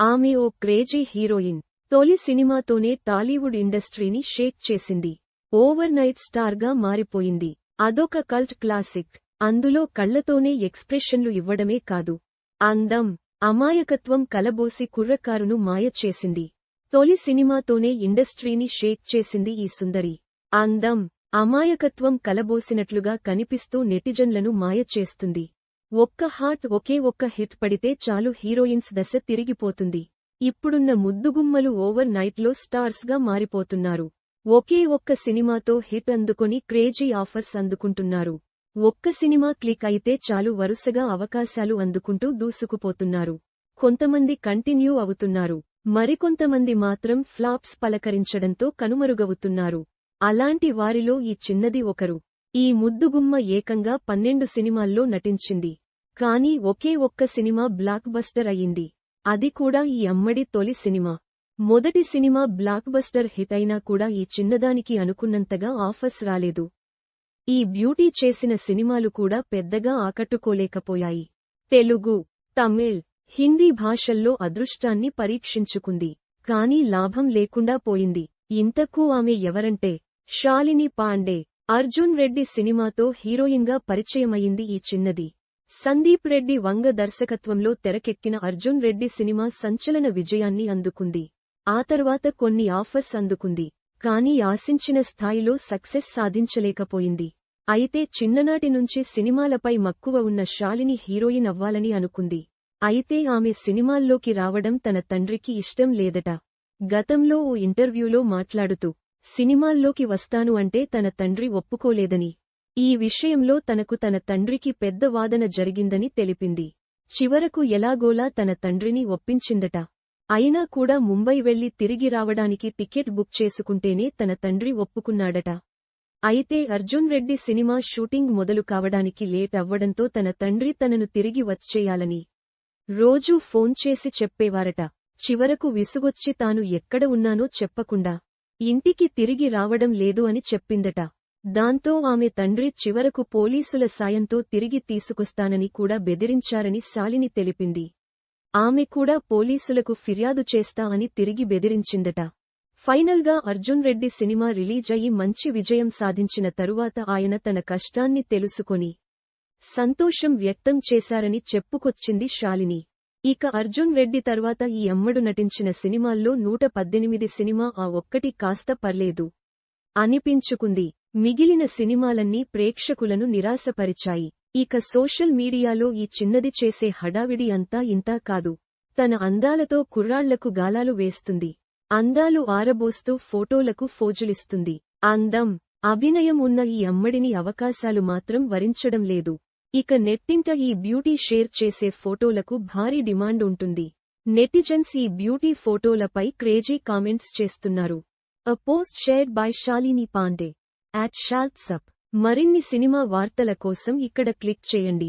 ఆమె ఓ crazy heroine. తొలి సినిమాతోనే టాలీవుడ్ ఇండస్ట్రీని షేక్ చేసింది. ఓవర్ నైట్ స్టార్గా మారిపోయింది. అదొక కల్ట్ క్లాసిక్. అందులో కళ్ళతోనే ఎక్స్ప్రెషన్లు ఇవ్వడమే కాదు. అందం అమాయకత్వం కలబోసి కుర్రకారును మాయ చేసింది. తొలి సినిమాతోనే ఇండస్ట్రీని షేక్ చేసింది ఈ సుందరి. అందం అమాయకత్వం కలబోసినట్లుగా కనిపిస్తూ నెటిజన్లను మాయ చేస్తుంది. ఒక్క హార్ట్ ఒకే ఒక్క హిట్ పడితే చాలు హీరోయిన్స్ దశ తిరిగిపోతుంది. ఇప్పుడున్న ముద్దుగుమ్మలు ఓవర్ నైట్లో స్టార్స్గా మారిపోతున్నారు. ఒకే ఒక్క సినిమాతో హిట్ అందుకొని క్రేజీ ఆఫర్స్ అందుకుంటున్నారు. ఒక్క సినిమా క్లిక్ అయితే చాలు వరుసగా అవకాశాలు అందుకుంటూ దూసుకుపోతున్నారు. కొంతమంది కంటిన్యూ అవుతున్నారు. మరికొంతమంది మాత్రం ఫ్లాప్స్ పలకరించడంతో కనుమరుగవుతున్నారు. అలాంటి వారిలో ఈ చిన్నది ఒకరు. ఈ ముద్దుగుమ్మ ఏకంగా పన్నెండు సినిమాల్లో నటించింది. కానీ ఒకే ఒక్క సినిమా బ్లాక్ బస్టర్ అయింది అది కూడా ఈ అమ్మడి తొలి సినిమా. మొదటి సినిమా బ్లాక్ బస్టర్ హిట్ అయినా కూడా ఈ చిన్నదానికి అనుకున్నంతగా ఆఫర్స్ రాలేదు. ఈ బ్యూటీ చేసిన సినిమాలు కూడా పెద్దగా ఆకట్టుకోలేకపోయాయి. తెలుగు తమిళ్ హిందీ భాషల్లో అదృష్టాన్ని పరీక్షించుకుంది. కానీ లాభం లేకుండా పోయింది. ఇంతకూ ఆమె ఎవరంటే షాలిని పాండే అర్జున్ రెడ్డి సినిమాతో హీరోయిన్గా పరిచయమయింది ఈ చిన్నది. సందీప్ రెడ్డి వంగ దర్శకత్వంలో తెరకెక్కిన అర్జున్ రెడ్డి సినిమా సంచలన విజయాన్ని అందుకుంది. ఆ తర్వాత కొన్ని ఆఫర్స్ అందుకుంది. కానీ ఆశించిన స్థాయిలో సక్సెస్ సాధించలేకపోయింది. అయితే చిన్ననాటి నుంచి సినిమాలపై మక్కువ ఉన్న శాలిని హీరోయిన్ అవ్వాలని అనుకుంది. అయితే ఆమె సినిమాల్లోకి రావడం తన తండ్రికి ఇష్టం లేదట. గతంలో ఓ ఇంటర్వ్యూలో మాట్లాడుతూ సినిమాల్లోకి వస్తాను అంటే తన తండ్రి ఒప్పుకోలేదని ఈ విషయంలో తనకు తన తండ్రికి పెద్ద వాదన జరిగిందని తెలిపింది. చివరకు ఎలాగోలా తన తండ్రిని ఒప్పించిందట. అయినా కూడా ముంబై వెళ్ళి తిరిగి రావడానికి టికెట్ బుక్ చేసుకుంటేనే తన తండ్రి ఒప్పుకున్నాడట. అయితే అర్జున్ రెడ్డి సినిమా షూటింగ్ మొదలు కావడానికి లేట్ అవ్వడంతో తన తండ్రి తనను తిరిగి వచ్చేయాలని రోజూ ఫోన్ చేసి చెప్పేవారట. చివరకు విసుగొచ్చి తాను ఎక్కడ ఉన్నానో చెప్పకుండా ఇంటికి తిరిగి రావడం లేదు అని చెప్పిందట. దాంతో ఆమె తండ్రి చివరకు పోలీసుల సాయంతో తిరిగి తీసుకొస్తానని కూడా బెదిరించారని శాలిని తెలిపింది. ఆమె కూడా పోలీసులకు ఫిర్యాదు చేస్తా అని తిరిగి బెదిరించిందట. ఫైనల్గా అర్జున్ రెడ్డి సినిమా రిలీజ్ అయి మంచి విజయం సాధించిన తరువాత ఆయన తన కష్టాన్ని తెలుసుకొని సంతోషం వ్యక్తం చేశారని చెప్పుకొచ్చింది శాలిని. ఇక అర్జున్ రెడ్డి తర్వాత ఈ అమ్మడు నటించిన సినిమాల్లో నూట పద్దెనిమిది సినిమా ఆ ఒక్కటి కాస్త పర్లేదు. అనిపించుకుంది. మిగిలిన సినిమాలన్నీ ప్రేక్షకులను నిరాశపరిచాయి. ఇక సోషల్ మీడియాలో ఈ చిన్నది చేసే హడావిడి అంతా ఇంతా కాదు. తన అందాలతో కుర్రాళ్ళకు గాలాలు వేస్తుంది. అందాలు ఆరబోస్తూ ఫోటోలకు ఫోజులిస్తుంది. అందం అభినయం ఉన్న ఈ అమ్మడిని అవకాశాలు మాత్రం వరించడం లేదు. ఇక నెట్టింట ఈ బ్యూటీ షేర్ చేసే ఫోటోలకు భారీ డిమాండ్ ఉంటుంది. నెటిజన్స్ ఈ బ్యూటీ ఫోటోలపై క్రేజీ కామెంట్స్ చేస్తున్నారు. A post shared by Shalini Pandey. At షాల్త్సప్ మరిన్ని సినిమా వార్తల కోసం ఇక్కడ క్లిక్ చేయండి.